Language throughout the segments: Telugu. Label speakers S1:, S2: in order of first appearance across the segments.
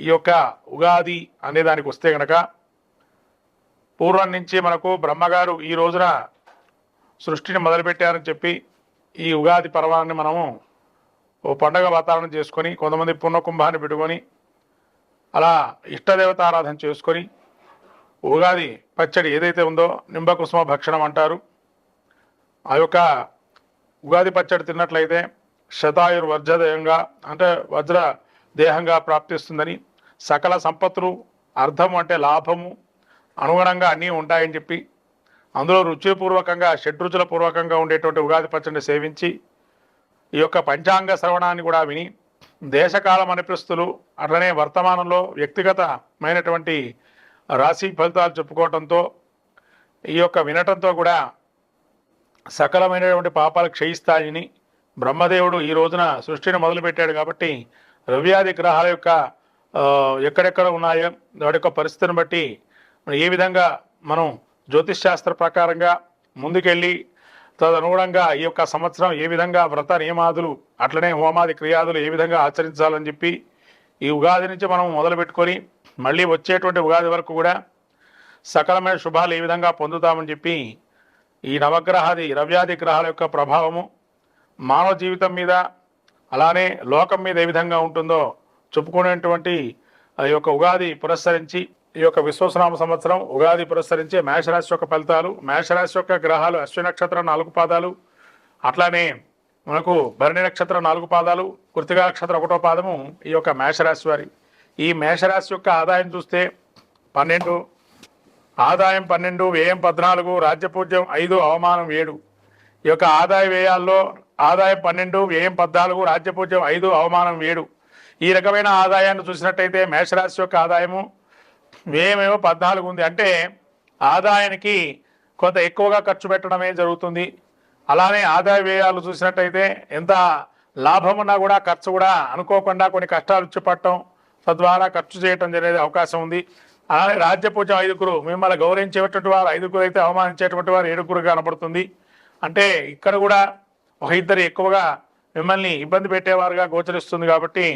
S1: ఈ యొక్క ఉగాది అనే దానికి వస్తే గనక పూర్వం నుంచి మనకు బ్రహ్మగారు ఈ రోజున సృష్టిని మొదలుపెట్టారని చెప్పి ఈ ఉగాది పర్వాన్ని మనము ఓ పండగ వాతావరణం చేసుకొని కొంతమంది పుణ్యకుంభాన్ని పెట్టుకొని అలా ఇష్టదేవత ఆరాధన చేసుకొని ఉగాది పచ్చడి ఏదైతే ఉందో నింబకుసుమ భక్షణం అంటారు. ఆ యొక్క ఉగాది పచ్చడి తిన్నట్లయితే శతాయుర్ వజ్రదేయంగా అంటే వజ్ర దేహంగా ప్రాప్తిస్తుందని సకల సంపత్తులు అర్థం అంటే లాభము అనుగుణంగా అన్నీ ఉంటాయని చెప్పి అందులో రుచిపూర్వకంగా షడ్రుచుల పూర్వకంగా ఉండేటువంటి ఉగాది పచ్చడిని సేవించి ఈ యొక్క పంచాంగ శ్రవణాన్ని కూడా విని దేశకాలం అనిపిస్తులు అట్లనే వర్తమానంలో వ్యక్తిగతమైనటువంటి రాశి ఫలితాలు చెప్పుకోవటంతో ఈ యొక్క వినటంతో కూడా సకలమైనటువంటి పాపాలు క్షయిస్తాయని బ్రహ్మదేవుడు ఈ రోజున సృష్టిని మొదలుపెట్టాడు కాబట్టి రవ్యాది గ్రహాల యొక్క ఎక్కడెక్కడ ఉన్నాయో వాటి యొక్క పరిస్థితిని బట్టి ఏ విధంగా మనం జ్యోతిష్ శాస్త్ర ప్రకారంగా ముందుకెళ్ళి తదనుగుణంగా ఈ యొక్క సంవత్సరం ఏ విధంగా వ్రత నియమాదులు అట్లనే హోమాది క్రియాదులు ఏ విధంగా ఆచరించాలని చెప్పి ఈ ఉగాది నుంచి మనం మొదలు పెట్టుకొని మళ్ళీ వచ్చేటువంటి ఉగాది వరకు కూడా సకలమైన శుభాలు ఏ విధంగా పొందుతామని చెప్పి ఈ నవగ్రహాది రవ్యాది గ్రహాల యొక్క ప్రభావము మానవ జీవితం మీద అలానే లోకం మీద ఏ విధంగా ఉంటుందో చెప్పుకునేటువంటి ఆ యొక్క ఉగాది పురస్కరించి ఈ యొక్క విశ్వసనామ సంవత్సరం ఉగాది పురస్కరించి మేషరాశి యొక్క ఫలితాలు మేషరాశి యొక్క గ్రహాలు అశ్వి నక్షత్రం నాలుగు పాదాలు అట్లానే మనకు భరణి నక్షత్రం నాలుగు పాదాలు కృతిగా నక్షత్రం ఒకటో పాదము ఈ యొక్క మేషరాశి వారి. ఈ మేషరాశి యొక్క ఆదాయం చూస్తే పన్నెండు ఆదాయం పన్నెండు వ్యయం పద్నాలుగు రాజ్యపూజ్యం ఐదు అవమానం ఏడు. ఈ యొక్క ఆదాయ వ్యయాల్లో ఆదాయం పన్నెండు వ్యయం పద్నాలుగు రాజ్యపూజ్యం ఐదు అవమానం ఏడు. ఈ రకమైన ఆదాయాన్ని చూసినట్టయితే మేషరాశి యొక్క ఆదాయము మేమేమో పద్నాలుగు ఉంది. అంటే ఆదాయానికి కొంత ఎక్కువగా ఖర్చు పెట్టడమే జరుగుతుంది. అలానే ఆదాయ వ్యయాలు చూసినట్టయితే ఎంత లాభం ఉన్నా కూడా ఖర్చు కూడా అనుకోకుండా కొన్ని కష్టాలు వచ్చి తద్వారా ఖర్చు చేయటం జరిగే అవకాశం ఉంది. అలానే రాజ్య పూజ ఐదుగురు మిమ్మల్ని గౌరవించేటువంటి వారు ఐదుగురు అయితే అవమానించేటువంటి వారు ఏడుగురు కనబడుతుంది. అంటే ఇక్కడ కూడా ఒక ఇద్దరు ఎక్కువగా మిమ్మల్ని ఇబ్బంది పెట్టేవారుగా గోచరిస్తుంది కాబట్టి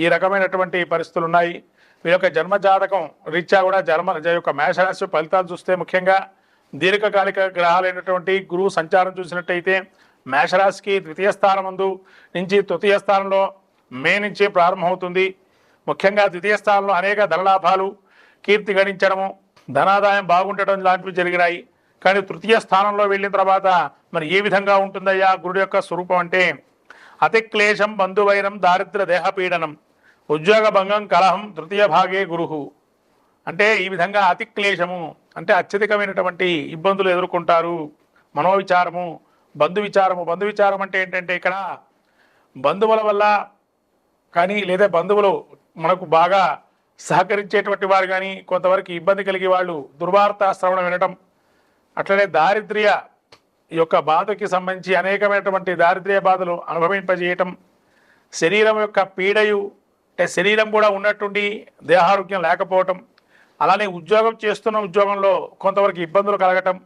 S1: ఈ రకమైనటువంటి పరిస్థితులు ఉన్నాయి. మీ యొక్క జన్మ జాతకం రీత్యా కూడా జన్మ జ- యొక్క మేషరాశి ఫలితాలు చూస్తే ముఖ్యంగా దీర్ఘకాలిక గ్రహాలైనటువంటి గురువు సంచారం చూసినట్టయితే మేషరాశికి ద్వితీయ స్థానం ముందు నుంచి తృతీయ స్థానంలో మే నుంచి ప్రారంభమవుతుంది. ముఖ్యంగా ద్వితీయ స్థానంలో అనేక ధనలాభాలు కీర్తి గణించడము ధనాదాయం బాగుండటం లాంటివి జరిగినాయి. కానీ తృతీయ స్థానంలో వెళ్ళిన తర్వాత మరి ఏ విధంగా ఉంటుందయ్యా గురుడు యొక్క స్వరూపం అంటే అతి క్లేశం బంధువైరం దారిద్ర దేహపీడనం. ఉద్యోగ భంగం కలహం తృతీయ భాగే గురుహు అంటే ఈ విధంగా అతి క్లేశము అంటే అత్యధికమైనటువంటి ఇబ్బందులు ఎదుర్కొంటారు. మనోవిచారము బంధు విచారము బంధు విచారం అంటే ఏంటంటే ఇక్కడ బంధువుల వల్ల కానీ లేదా బంధువులు మనకు బాగా సహకరించేటువంటి వారు కానీ కొంతవరకు ఇబ్బంది కలిగే వాళ్ళు దుర్వార్త శ్రవణం వినటం అట్లనే దారిద్ర్య యొక్క బాధకి సంబంధించి అనేకమైనటువంటి దారిద్ర్య బాధలు అనుభవింపజేయటం శరీరం యొక్క పీడయు అంటే శరీరం కూడా ఉన్నట్టుండి దేహారోగ్యం లేకపోవటం అలానే ఉద్యోగం చేస్తున్న ఉద్యోగంలో కొంతవరకు ఇబ్బందులు కలగటం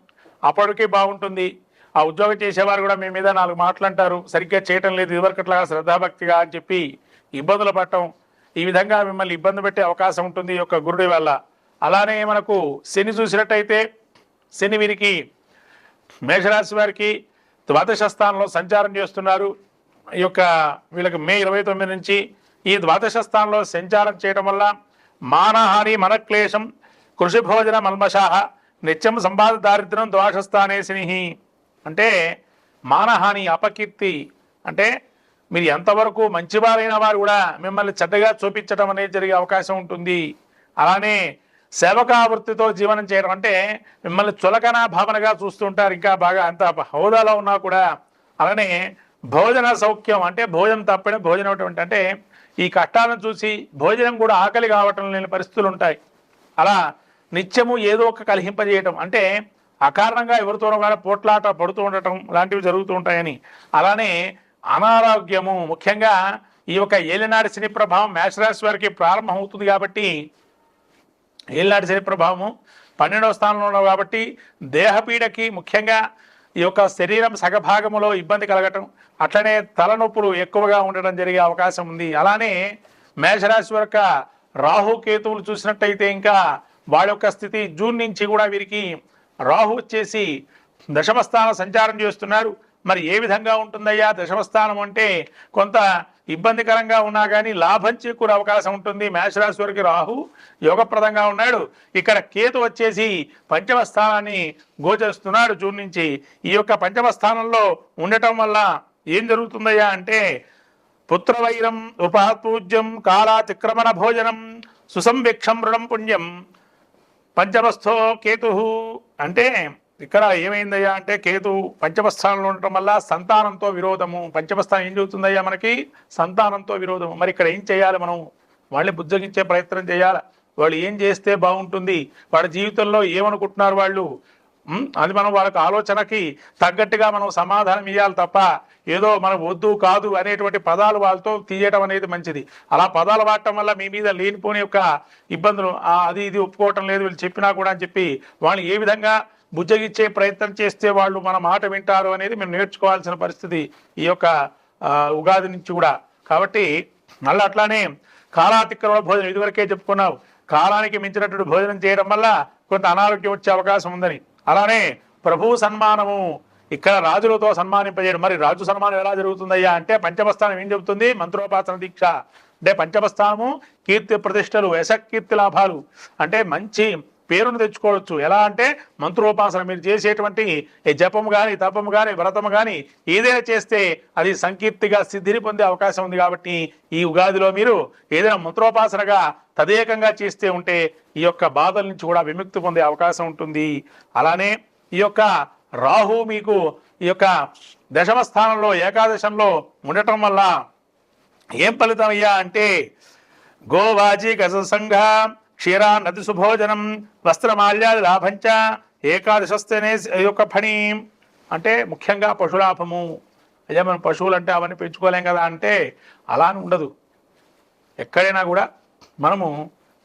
S1: అప్పటికే బాగుంటుంది. ఆ ఉద్యోగం చేసేవారు కూడా మీ మీద నాలుగు మాటలు అంటారు సరిగ్గా చేయటం లేదు ఇదివరకట్లాగా శ్రద్ధాభక్తిగా అని చెప్పి ఇబ్బందులు పడటం. ఈ విధంగా మిమ్మల్ని ఇబ్బంది పెట్టే అవకాశం ఉంటుంది ఈ యొక్క గురుడి వల్ల. అలానే మనకు శని చూసినట్టయితే శని వీరికి మేషరాశి వారికి ద్వాదశ స్థానంలో సంచారం చేస్తున్నారు. ఈ యొక్క వీళ్ళకి మే ఇరవై తొమ్మిది నుంచి ఈ ద్వాదశ స్థానంలో సంచారం చేయడం వల్ల మానహాని మనక్లేశం కృషి భోజన మల్మషాహ నిత్యం సంపాద దారిద్ర్యం ద్వాదశస్థానే శని అంటే మానహాని అపకీర్తి అంటే మీరు ఎంతవరకు మంచివారైన వారు కూడా మిమ్మల్ని చెడ్డగా చూపించడం అనేది జరిగే అవకాశం ఉంటుంది. అలానే సేవకావృత్తితో జీవనం చేయడం అంటే మిమ్మల్ని చులకన భావనగా చూస్తుంటారు ఇంకా బాగా అంత హోదాలో ఉన్నా కూడా. అలానే భోజన సౌఖ్యం అంటే భోజనం తప్పని భోజనం ఒకటి అంటే ఈ కష్టాలను చూసి భోజనం కూడా ఆకలి కావటం లేని పరిస్థితులు ఉంటాయి. అలా నిత్యము ఏదో ఒక కలిహింపజేయటం. అంటే అకారణంగా ఎవరితోనో కానీ పోట్లాట పడుతూ ఉండటం లాంటివి జరుగుతూ ఉంటాయని. అలానే అనారోగ్యము ముఖ్యంగా ఈ యొక్క ఏలినాటి శని ప్రభావం మేషరాశి వారికి ప్రారంభం అవుతుంది కాబట్టి ఏలినాటి శని ప్రభావము పన్నెండవ స్థానంలో ఉన్నావు కాబట్టి దేహపీడకి ముఖ్యంగా ఈ యొక్క శరీరం సగభాగములో ఇబ్బంది కలగటం అట్లనే తలనొప్పులు ఎక్కువగా ఉండడం జరిగే అవకాశం ఉంది. అలానే మేషరాశి యొక్క రాహు కేతువులు చూసినట్టయితే ఇంకా వాళ్ళ యొక్క స్థితి జూన్ నుంచి కూడా వీరికి రాహు వచ్చేసి దశమస్థాన సంచారం చేస్తున్నారు. మరి ఏ విధంగా ఉంటుందయ్యా? దశమస్థానం అంటే కొంత ఇబ్బందికరంగా ఉన్నా కానీ లాభం చేకూరే అవకాశం ఉంటుంది. మేషరాశి వారికి రాహు యోగప్రదంగా ఉన్నాడు. ఇక్కడ కేతు వచ్చేసి పంచమ స్థానాన్ని గోచరిస్తున్నాడు. జూన్ నుంచి ఈ యొక్క పంచమ స్థానంలో ఉండటం వల్ల ఏం జరుగుతుందయ్యా అంటే పుత్రవైరం ఉపాపూజ్యం కాలాతిక్రమణ భోజనం సుసంవిక్షం రుణం పుణ్యం పంచమస్థో కేతు అంటే ఇక్కడ ఏమైందయ్యా అంటే కేతు పంచమస్థానంలో ఉండటం వల్ల సంతానంతో విరోధము. పంచమస్థానం ఏం చెబుతుందయ్యా మనకి? సంతానంతో విరోధము. మరి ఇక్కడ ఏం చేయాలి మనం? వాళ్ళని బుజ్జగించే ప్రయత్నం చేయాలి? వాళ్ళు ఏం చేస్తే బాగుంటుంది? వాళ్ళ జీవితంలో ఏమనుకుంటున్నారు వాళ్ళు? అది మనం వాళ్ళకి ఆలోచనకి తగ్గట్టుగా మనం సమాధానం ఇవ్వాలి తప్ప ఏదో మనం వద్దు కాదు అనేటువంటి పదాలు వాళ్ళతో తీయటం అనేది మంచిది. అలా పదాలు వాడటం వల్ల మీ మీద లేనిపోని యొక్క ఇబ్బందులు అది ఇది ఒప్పుకోవటం లేదు వీళ్ళు చెప్పినా కూడా అని చెప్పి వాళ్ళు ఏ విధంగా బుజ్జగిచ్చే ప్రయత్నం చేస్తే వాళ్ళు మన మాట వింటారు అనేది మేము నేర్చుకోవాల్సిన పరిస్థితి ఈ యొక్క ఉగాది నుంచి కూడా. కాబట్టి మళ్ళీ అట్లానే కాలాతిక్రమణ భోజనం ఇదివరకే చెప్పుకున్నావు. కాలానికి మించినటువంటి భోజనం చేయడం వల్ల కొంత అనారోగ్యం వచ్చే అవకాశం ఉందని. అలానే ప్రభు సన్మానము ఇక్కడ రాజులతో సన్మానింపజేయడం. మరి రాజు సన్మానం ఎలా జరుగుతుందయ్యా అంటే పంచమస్థానం ఏం చెబుతుంది? మంత్రోపాసన దీక్ష. అంటే పంచమస్థానము కీర్తి ప్రతిష్టలు యశకీర్తి లాభాలు. అంటే మంచి పేరును తెచ్చుకోవచ్చు. ఎలా అంటే మంత్రోపాసన మీరు చేసేటువంటి జపం జపము కానీ తపము కానీ వ్రతము కానీ ఏదైనా చేస్తే అది సంకీర్తిగా సిద్ధిని పొందే అవకాశం ఉంది కాబట్టి ఈ ఉగాదిలో మీరు ఏదైనా మంత్రోపాసనగా తదేకంగా చేస్తే ఉంటే ఈ యొక్క బాధల నుంచి కూడా విముక్తి పొందే అవకాశం ఉంటుంది. అలానే ఈ యొక్క రాహు మీకు ఈ యొక్క దశమ స్థానంలో ఏకాదశంలో ఉండటం వల్ల ఏం ఫలితం అయ్యా అంటే గోవాజీ గజ సంఘ క్షీరా నది సుభోజనం వస్త్రమాల్యాది లాభంచ ఏకాదశస్తేనే ఈ యొక్క ఫణి. అంటే ముఖ్యంగా పశులాభము. అయ్యా మనం పశువులు అంటే అవన్నీ పెంచుకోలేం కదా అంటే అలా అని ఉండదు. ఎక్కడైనా కూడా మనము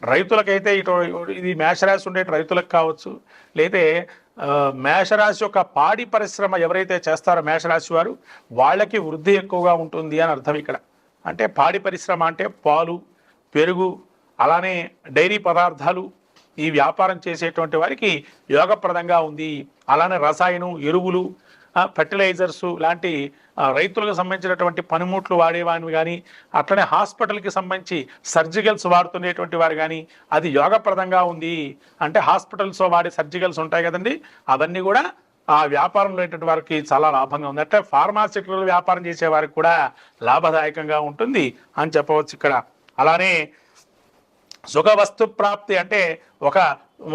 S1: రైతులకైతే ఇటు ఇది మేషరాశి ఉండే రైతులకు కావచ్చు లేతే మేషరాశి యొక్క పాడి పరిశ్రమ ఎవరైతే చేస్తారో మేషరాశి వారు వాళ్ళకి వృద్ధి ఎక్కువగా ఉంటుంది అని అర్థం ఇక్కడ. అంటే పాడి పరిశ్రమ అంటే పాలు పెరుగు అలానే డైరీ పదార్థాలు ఈ వ్యాపారం చేసేటువంటి వారికి యోగప్రదంగా ఉంది. అలానే రసాయనం ఎరువులు ఫెర్టిలైజర్స్ లాంటి రైతులకు సంబంధించినటువంటి పనిముట్లు వాడేవాని కానీ అట్లనే హాస్పిటల్కి సంబంధించి సర్జికల్స్ వాడుతునేటువంటి వారు కానీ అది యోగప్రదంగా ఉంది. అంటే హాస్పిటల్స్లో వాడే సర్జికల్స్ ఉంటాయి కదండి అవన్నీ కూడా ఆ వ్యాపారంలో ఉన్నటువంటి వారికి చాలా లాభంగా ఉంది. అంటే ఫార్మాసిటికల్ వ్యాపారం చేసే వారికి కూడా లాభదాయకంగా ఉంటుంది అని చెప్పవచ్చు ఇక్కడ. అలానే సుఖ వస్తు ప్రాప్తి అంటే ఒక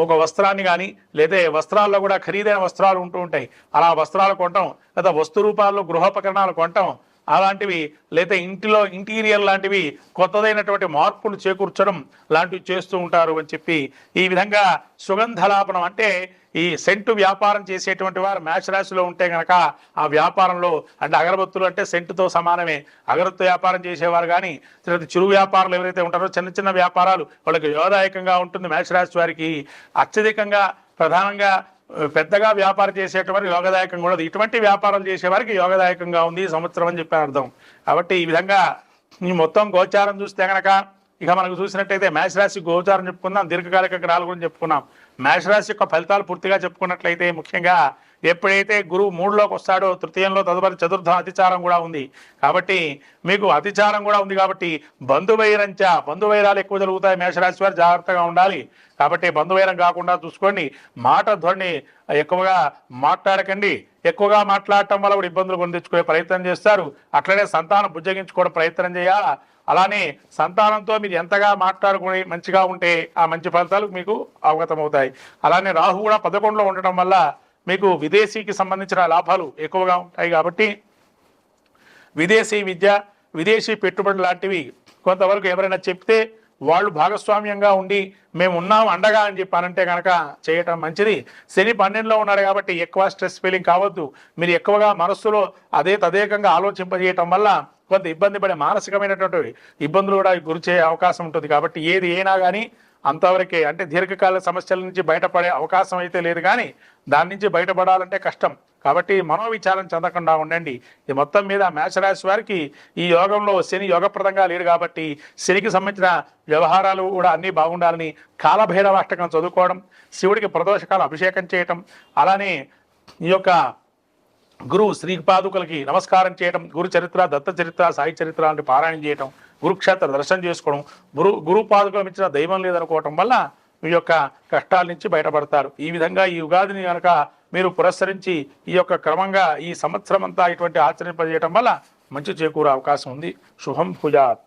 S1: ఒక వస్త్రాన్ని కానీ లేదా వస్త్రాల్లో కూడా ఖరీదైన వస్త్రాలు ఉంటూ ఉంటాయి. అలా వస్త్రాలు కొనటం లేదా వస్తు రూపాల్లో గృహోపకరణాలు కొనటం అలాంటివి లేదా ఇంటిలో ఇంటీరియర్ లాంటివి కొత్తదైనటువంటి మార్పులు చేకూర్చడం లాంటివి చేస్తూ ఉంటారు అని చెప్పి ఈ విధంగా సుగంధలాపనం అంటే ఈ సెంటు వ్యాపారం చేసేటువంటి వారు మేష రాశిలో ఉంటే గనక ఆ వ్యాపారంలో అంటే అగరబత్తులు అంటే సెంటుతో సమానమే. అగరబత్తు వ్యాపారం చేసేవారు కానీ తర్వాత చిరు వ్యాపారులు ఎవరైతే ఉంటారో చిన్న చిన్న వ్యాపారాలు వాళ్ళకి యోదాయకంగా ఉంటుంది మేష రాశి వారికి. అత్యధికంగా ప్రధానంగా పెద్దగా వ్యాపారం చేసేటువంటి యోగదాయకంగా ఉండదు. ఇటువంటి వ్యాపారాలు చేసేవారికి యోగదాయకంగా ఉంది ఈ సంవత్సరం అని చెప్పి అర్థం. కాబట్టి ఈ విధంగా ఈ మొత్తం గోచారం చూస్తే కనుక ఇక మనకు చూసినట్టయితే మేషరాశి గోచారం చెప్పుకుందాం. దీర్ఘకాలిక గ్రహాల గురించి చెప్పుకున్నాం మేషరాశి యొక్క ఫలితాలు పూర్తిగా చెప్పుకున్నట్లయితే ముఖ్యంగా ఎప్పుడైతే గురువు మూడులోకి వస్తాడో తృతీయంలో తదుపరి చతుర్థ అతిచారం కూడా ఉంది. కాబట్టి మీకు అతిచారం కూడా ఉంది కాబట్టి బంధువైరంచ బంధువైరాలు ఎక్కువ జరుగుతాయి. మేషరాశి వారు జాగ్రత్తగా ఉండాలి. కాబట్టి బంధువైరం కాకుండా చూసుకోండి. మాట ధ్వని ఎక్కువగా మాట్లాడకండి. ఎక్కువగా మాట్లాడటం వల్ల కూడా ఇబ్బందులు పొందించుకునే ప్రయత్నం చేస్తారు. అట్లనే సంతానం బుజ్జగించుకోవడం ప్రయత్నం చేయాలా? అలానే సంతానంతో మీరు ఎంతగా మాట్లాడుకుని మంచిగా ఉంటే ఆ మంచి ఫలితాలు మీకు అవగతమవుతాయి. అలానే రాహు కూడా పదకొండులో ఉండటం వల్ల మీకు విదేశీకి సంబంధించిన లాభాలు ఎక్కువగా ఉంటాయి కాబట్టి విదేశీ విద్య విదేశీ పెట్టుబడి లాంటివి కొంతవరకు ఎవరైనా చెప్తే వాళ్ళు భాగస్వామ్యంగా ఉండి మేము ఉన్నాం అండగా అని చెప్పానంటే కనుక చేయటం మంచిది. శని పన్నెండులో ఉన్నాడు కాబట్టి ఎక్కువ స్ట్రెస్ ఫీలింగ్ కావద్దు. మీరు ఎక్కువగా మనస్సులో అదే తదేకంగా ఆలోచింపజేయటం వల్ల కొంత ఇబ్బంది పడే మానసికమైనటువంటి ఇబ్బందులు కూడా గురిచే అవకాశం ఉంటుంది. కాబట్టి ఏది అయినా కానీ అంతవరకే అంటే దీర్ఘకాల సమస్యల నుంచి బయటపడే అవకాశం అయితే లేదు కానీ దాని నుంచి బయటపడాలంటే కష్టం. కాబట్టి మనోవిచారం చెందకుండా ఉండండి. ఇది మొత్తం మీద మేషరాశి వారికి ఈ యోగంలో శని యోగప్రదంగా లేడు కాబట్టి శనికి సంబంధించిన వ్యవహారాలు కూడా అన్నీ బాగుండాలని కాలభైరవాష్టకం చదువుకోవడం శివుడికి ప్రదోషకాలు అభిషేకం చేయటం అలానే ఈ యొక్క గురువు శ్రీపాదుకులకి నమస్కారం చేయడం గురు చరిత్ర దత్త చరిత్ర సాయి చరిత్ర లాంటి పారాయణం చేయటం గురుక్షేత్ర దర్శనం చేసుకోవడం గురు గురు ఇచ్చిన దైవం లేదనుకోవటం వల్ల మీ యొక్క కష్టాల నుంచి బయటపడతారు. ఈ విధంగా ఈ ఉగాదిని కనుక మీరు పురస్కరించి ఈ యొక్క క్రమంగా ఈ సంవత్సరం అంతా ఇటువంటి ఆచరింపజేయటం వల్ల మంచి చేకూరే అవకాశం ఉంది. శుభం భుజాత్.